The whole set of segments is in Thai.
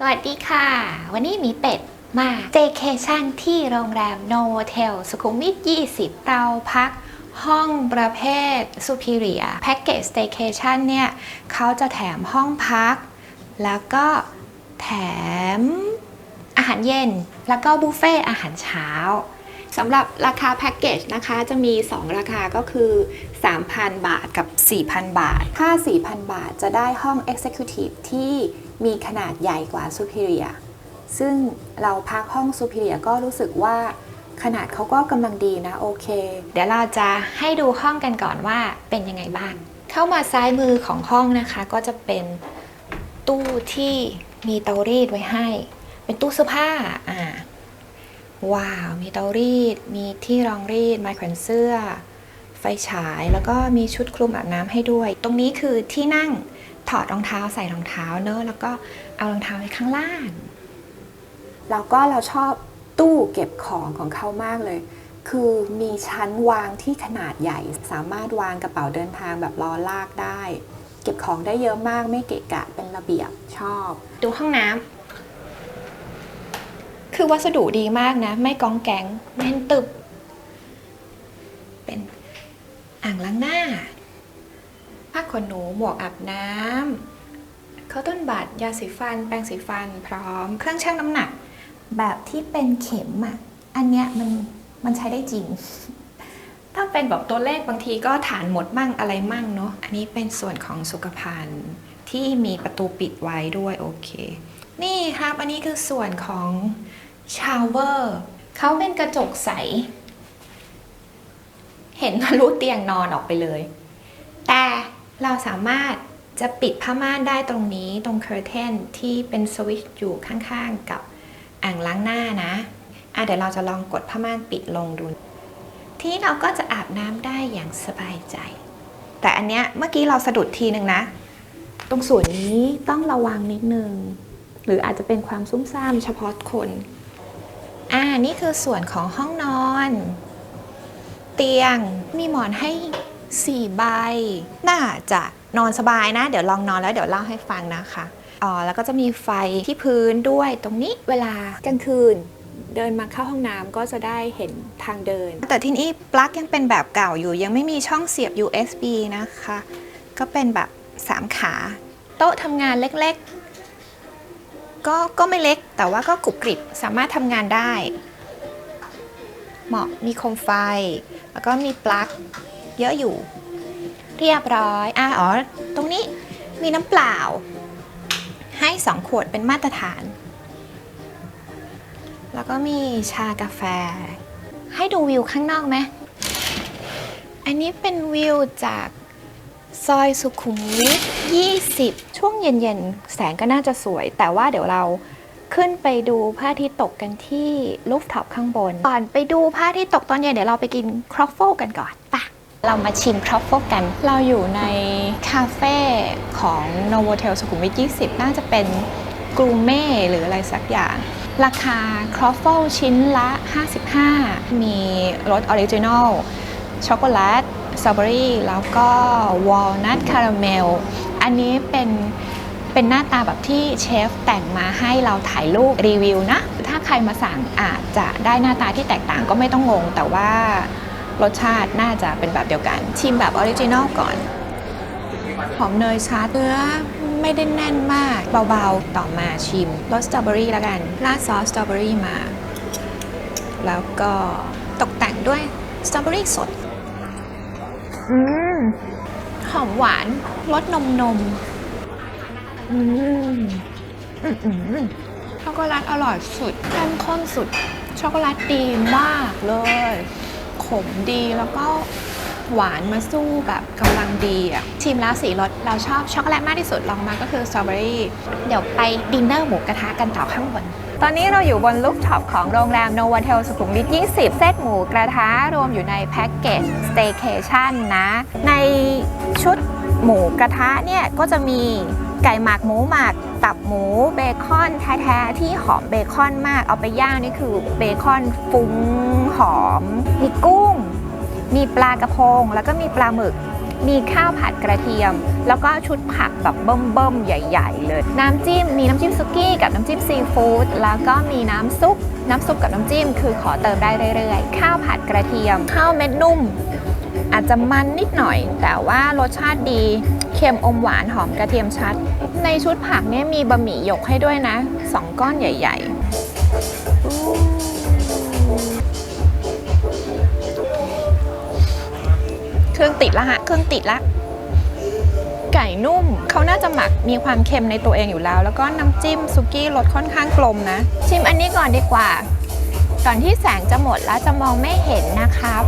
สวัสดีค่ะ วันนี้มีเป็ดมา Staycation ที่โรงแรม Novotel สุขุมวิท 20 เราพักห้องประเภท Superior Package Staycation เนี่ยเขาจะแถมห้องพัก แล้วก็แถมอาหารเย็น แล้วก็บุฟเฟ่อาหารเช้าสำหรับราคาแพ็กเกจนะคะจะมี 2 ราคาก็คือ 3,000 บาทกับ 4,000 บาท ถ้า 4,000 บาทจะได้ห้อง Executive ที่ มีขนาดใหญ่กว่า Superior ซึ่งเราพักห้อง Superior ก็รู้สึกว่าขนาดเขาก็กำลังดีนะโอเค เดี๋ยวเราจะให้ดูห้องกันก่อนว่าเป็นยังไงบ้าง เข้ามาซ้ายมือของห้องนะคะก็จะเป็นตู้ที่มีเตารีดไว้ให้ เป็นตู้เสื้อผ้าอ่าว้าว มีเตารีด มีที่รองรีด ไม้แขวนเสื้อ ไฟฉาย แล้วก็มีชุดคลุมอาบน้ำให้ด้วย ตรงนี้คือที่นั่ง ถอดรองเท้าใส่รองเท้าเนอะแล้วก็เอารองเท้าไว้ข้างล่าง แล้วก็เราชอบตู้เก็บของของเขามากเลย คือมีชั้นวางที่ขนาดใหญ่ สามารถวางกระเป๋าเดินทางแบบล้อลากได้ เก็บของได้เยอะมากไม่เกะกะเป็นระเบียบชอบ ดูห้องน้ำคือวัสดุดีมากนะ ไม่กองแกงแน่นตึบ เป็นอ่างล้างหน้า ผ้าขนหนูหมวกอาบน้ำเขาวต้นบัตรยาสีฟัน แปรงสีฟัน พร้อม เครื่องชั่งน้ำหนัก แบบที่เป็นเข็มอะ อันเนี้ยมันมันใช้ได้จริง ถ้าเป็นแบบตัวเลขบางทีก็ฐานหมดมั่งอะไรมั่งเนาะ อันนี้เป็นส่วนของสุขภัณฑ์ที่มีประตูปิดไว้ด้วยโอเค นี่ครับอันนี้คือส่วนของชาวเวอร์เขาเป็นกระจกใส เห็นทะลุเตียงนอนออกไปเลย แต่ เราสามารถจะปิดผ้าม่านได้ตรงนี้ตรงเคอร์เทนที่เป็นสวิตช์อยู่ข้างๆ กับอ่างล้างหน้านะอะเดี๋ยวเราจะลองกดผ้าม่านปิดลงดู ที่เราก็จะอาบน้ำได้อย่างสบายใจ แต่อันเนี้ยเมื่อกี้เราสะดุดทีหนึ่งนะ ตรงส่วนนี้ต้องระวังนิดนึง หรืออาจจะเป็นความซุ่มซ่ามเฉพาะคนอ่านี่คือส่วนของห้องนอน เตียงมีหมอนให้ 4 ใบ น่าจะนอนสบายนะ เดี๋ยวลองนอนแล้วเดี๋ยวเล่าให้ฟังนะคะอ๋อแล้วก็จะมีไฟที่พื้นด้วยตรงนี้เวลากลางคืน เดินมาเข้าห้องน้ำก็จะได้เห็นทางเดิน แต่ที่นี่ปลั๊กยังเป็นแบบเก่าอยู่ ยังไม่มีช่องเสียบ USB นะคะ ก็เป็นแบบ 3 ขา โต๊ะทำงานเล็กๆ ก็ก็ไม่เล็กแต่ว่าก็กรุบกริบสามารถทำงานได้ เหมาะมีโคมไฟ แล้วก็มีปลั๊ก เยอะอยู่ เรียบร้อยอะอ๋อ ตรงนี้มีน้ำเปล่า ให้2ขวดเป็นมาตรฐาน แล้วก็มีชากาแฟ ให้ดูวิวข้างนอกไหมอันนี้เป็นวิวจากซอยสุขุมวิท20 ช่วงเย็นๆ แสงก็น่าจะสวย แต่ว่าเดี๋ยวเราขึ้นไปดูพระอาทิตย์ตกกันที่ลูฟท็อปข้างบน ก่อนไปดูพระอาทิตย์ตกตอนเย็นเดี๋ยวเราไปกินครอฟเฟิลกันก่อน เรามาชิมครอฟเฟิลกัน เราอยู่ในคาเฟ่ของ Novotel สุขุมวิท 20 น่าจะเป็นกรูเม่หรืออะไรสักอย่าง ราคาครอฟเฟิลชิ้นละ 55 มีรสออริจินอลช็อกโกแลตสตรอเบอรี่แล้วก็วอลนัทคาราเมล อันนี้เป็นเป็นหน้าตาแบบที่เชฟแต่งมาให้เราถ่ายรูปรีวิวนะ ถ้าใครมาสั่งอาจจะได้หน้าตาที่แตกต่างก็ไม่ต้องงงแต่ว่า รสชาติน่าจะเป็นแบบเดียวกัน ชิมแบบออริจินอลก่อน หอมเนยชาเนื้อไม่ได้แน่นมากเบาๆ ต่อมาชิมรสสตรอเบอรี่แล้วกันราดซอสสตรอเบอรี่มา แล้วก็ตกแต่งด้วยสตรอเบอรี่สดอืมหอมหวานรสนมนมอืมอืมอืมช็อกโกแลตอร่อยสุดเข้มข้นสุด ช็อกโกแลตดีมากเลย ขมดีแล้วก็หวานมาสู้แบบกำลังดีอะชิมแล้วสีรสเราชอบช็อกโกแลตมากที่สุดลองมาก็คือสตรอเบอรี่เดี๋ยวไปดินเนอร์หมูกระทะกันต่อข้างบน ตอนนี้เราอยู่บนลูกท็อปของโรงแรม Novotel สุขุมวิท 20 เซตหมูกระทะรวมอยู่ในแพ็กเกจ Staycation นะ ในชุดหมูกระทะเนี่ยก็จะมี ไก่หมักหมูหมัก ตับหมูเบคอนแท้ๆที่หอมเบคอนมากเอาไปย่างนี่คือเบคอนฟุ้งหอม มีกุ้ง มีปลากระพง แล้วก็มีปลาหมึก มีข้าวผัดกระเทียม แล้วก็ชุดผักแบบเบิ่มๆ ใหญ่ ๆ เลย น้ำจิ้มมีน้ำจิ้มซุกี้กับน้ำจิ้มซีฟู้ดแล้วก็มีน้ำซุป น้ำซุปกับน้ำจิ้ม คือขอเติมได้เรื่อยๆ ข้าวผัดกระเทียม ข้าวเม็ดนุ่ม อาจจะมันนิดหน่อย แต่ว่ารสชาติดี เค็มอมหวานหอมกระเทียมชัด ในชุดผักเนี่ยมีบะหมี่หยกให้ด้วยนะสองก้อนใหญ่ ๆ เครื่องติดละฮะ เครื่องติดละไก่นุ่มเขาน่าจะหมักมีความเค็มในตัวเองอยู่แล้ว แล้วก็น้ำจิ้มซุกี้รสค่อนข้างกลมนะ ชิมอันนี้ก่อนดีกว่า ก่อนที่แสงจะหมดแล้วจะมองไม่เห็นนะครับ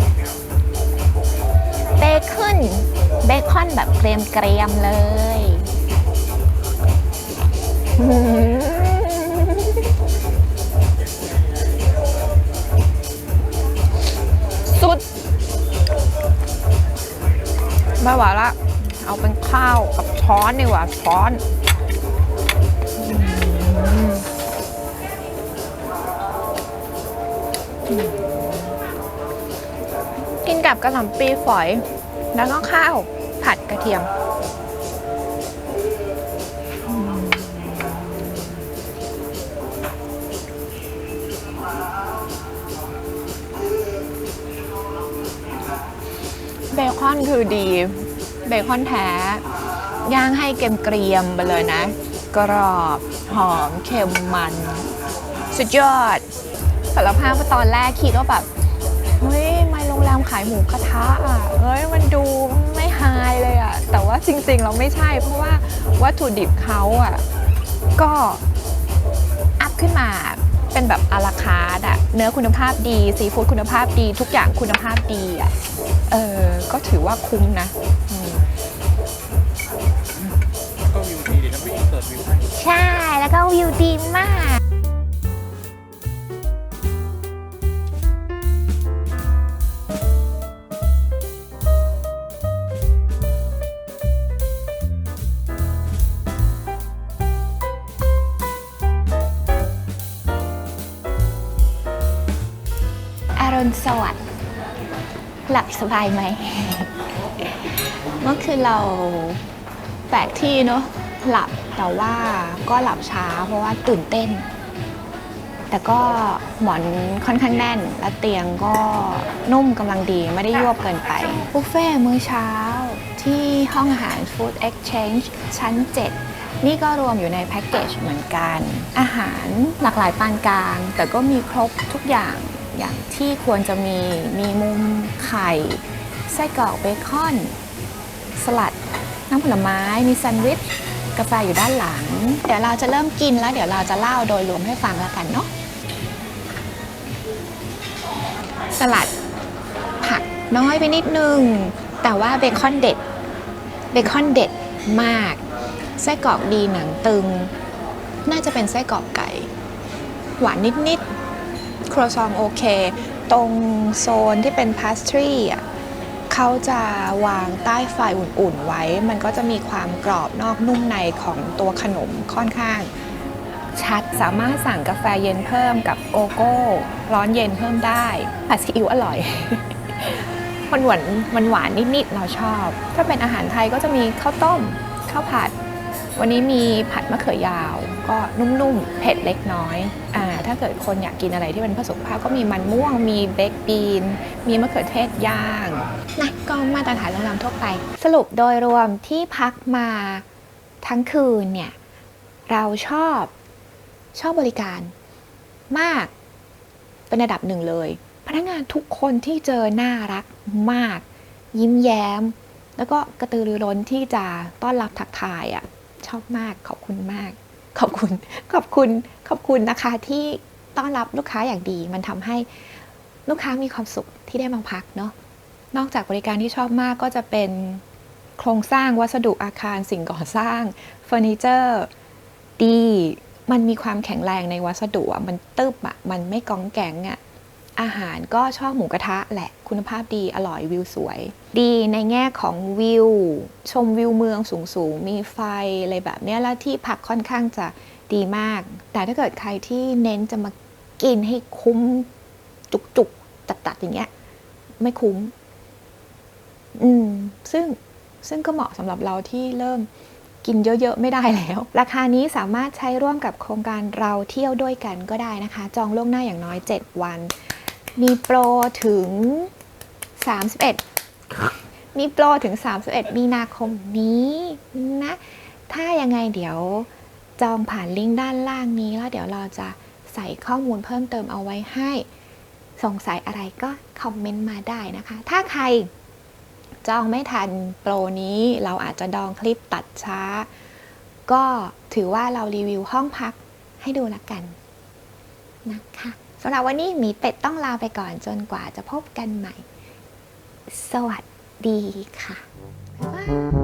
เบคอนเบคอนแบบเกรียมๆเลยสุดไม่ไหวละ เอาเป็นข้าวกับช้อนดีกว่าช้อนอืม กับกระหล่ำปีฝอย แล้วก็ข้าวผัดกระเทียม เบคอนคือดี เบคอนแท้ ย่างให้เกมเกรียมไปเลยนะ กรอบหอมเค็มมัน สุดยอดสารภาพว่าตอนแรกคิดว่าแบบเฮ้ย ไม่โรงแรมขายหมูกระทะอะเฮ้ยมันดูไม่ไฮเลยอะแต่ว่าจริงๆเราไม่ใช่ เพราะว่าวัตถุดิบเขาอะก็อัพขึ้นมาเป็นแบบอาราคาร์ดอะเนื้อคุณภาพดีซีฟู้ดคุณภาพดี ทุกอย่างคุณภาพดีอะเออก็ถือว่าคุ้มนะอืมก็วิวดีเดี๋ยวน้ำไปอินเสิร์ตวิวให้ใช่แล้วก็วิวดีมาก หลับสบายไหม เมื่อคืนเราแปลกที่เนอะหลับแต่ว่าก็หลับช้าเพราะว่าตื่นเต้น แต่ก็หมอนค่อนข้างแน่น และเตียงก็นุ่มกำลังดีไม่ได้ยวบเกินไปบุฟเฟ่ต์มื้อเช้าที่ห้องอาหาร Food Exchange ชั้น 7 นี่ก็รวมอยู่ในแพ็กเกจเหมือนกัน อาหารหลากหลายปานกลาง แต่ก็มีครบทุกอย่าง อย่างที่ควรจะมีมีมุมไข่ไส้กรอกเบคอน สลัด น้ำผลไม้ มีแซนด์วิช กาแฟอยู่ด้านหลัง เดี๋ยวเราจะเริ่มกินแล้วเดี๋ยวเราจะเล่าโดยรวมให้ฟังแล้วกันเนาะสลัดผักน้อยไปนิดนึง แต่ว่าเบคอนเด็ดเบคอนเด็ดมากไส้กรอกดีหนังตึง น่าจะเป็นไส้กรอกไก่ หวานนิดๆ ครัวซองโอเค ตรงโซนที่เป็นพาสทรีอะเขาจะวางใต้ไฟอุ่นๆไว้ มันก็จะมีความกรอบนอกนุ่มในของตัวขนมค่อนข้าง ชัดสามารถสั่งกาแฟเย็นเพิ่มกับโกโก้ ร้อนเย็นเพิ่มได้ผัดซีอิ๊วอร่อย มันหวานมันหวานนิดๆเราชอบ ถ้าเป็นอาหารไทยก็จะมีข้าวต้มข้าวผัด วันนี้มีผัดมะเขือยาว ก็นุ่มๆ เผ็ดเล็กน้อยอ่า ถ้าเกิดคนอยากกินอะไรที่เป็นเพื่อสุขภาพก็มีมันม่วง มีเบคบีน มีมะเขือเทศย่างนะก็มาตรฐานโรงแรมทั่วไป สรุปโดยรวมที่พักมาทั้งคืนเนี่ย เราชอบชอบบริการมากเป็นระดับหนึ่งเลย พนักงานทุกคนที่เจอน่ารักมาก ยิ้มแย้ม แล้วก็กระตือรือร้นที่จะต้อนรับทักทายอะชอบมากขอบคุณมาก ขอบคุณขอบคุณขอบคุณนะคะที่ต้อนรับลูกค้าอย่างดี มันทำให้ลูกค้ามีความสุขที่ได้มาพักเนาะนอกจากบริการที่ชอบมากก็จะเป็นโครงสร้างวัสดุอาคารสิ่งก่อสร้างเฟอร์นิเจอร์ดีมันมีความแข็งแรงในวัสดุมันตึบอะมันไม่กองแกงอะ อาหารก็ชอบหมูกระทะแหละคุณภาพดีอร่อยวิวสวย ดีในแง่ของวิว ชมวิวเมืองสูงๆ มีไฟอะไรแบบนี้แล้วที่พักค่อนข้างจะดีมาก แต่ถ้าเกิดใครที่เน้นจะมากินให้คุ้มจุกๆ ตัดๆ อย่างเงี้ย ไม่คุ้ม อืม ซึ่งซึ่งก็เหมาะสำหรับเราที่เริ่มกินเยอะ ๆ ไม่ได้แล้ว ราคานี้สามารถใช้ร่วมกับโครงการเราเที่ยวด้วยกันก็ได้นะคะ จองล่วงหน้าอย่างน้อย 7 วัน มีโปรถึง 31 มีโปรถึง 31 มีนาคมนี้นะ ถ้ายังไงเดี๋ยวจองผ่านลิงก์ด้านล่างนี้แล้วเดี๋ยวเราจะใส่ข้อมูลเพิ่มเติมเอาไว้ให้สงสัยอะไรก็คอมเมนต์มาได้นะคะ ถ้าใครจองไม่ทันโปรนี้เราอาจจะดองคลิปตัดช้า ก็ถือว่าเรารีวิวห้องพักให้ดูละกันนะคะ สำหรับวันนี้หมีเป็ดต้องลาไปก่อนจนกว่าจะพบกันใหม่ สวัสดีค่ะบ๊ายบาย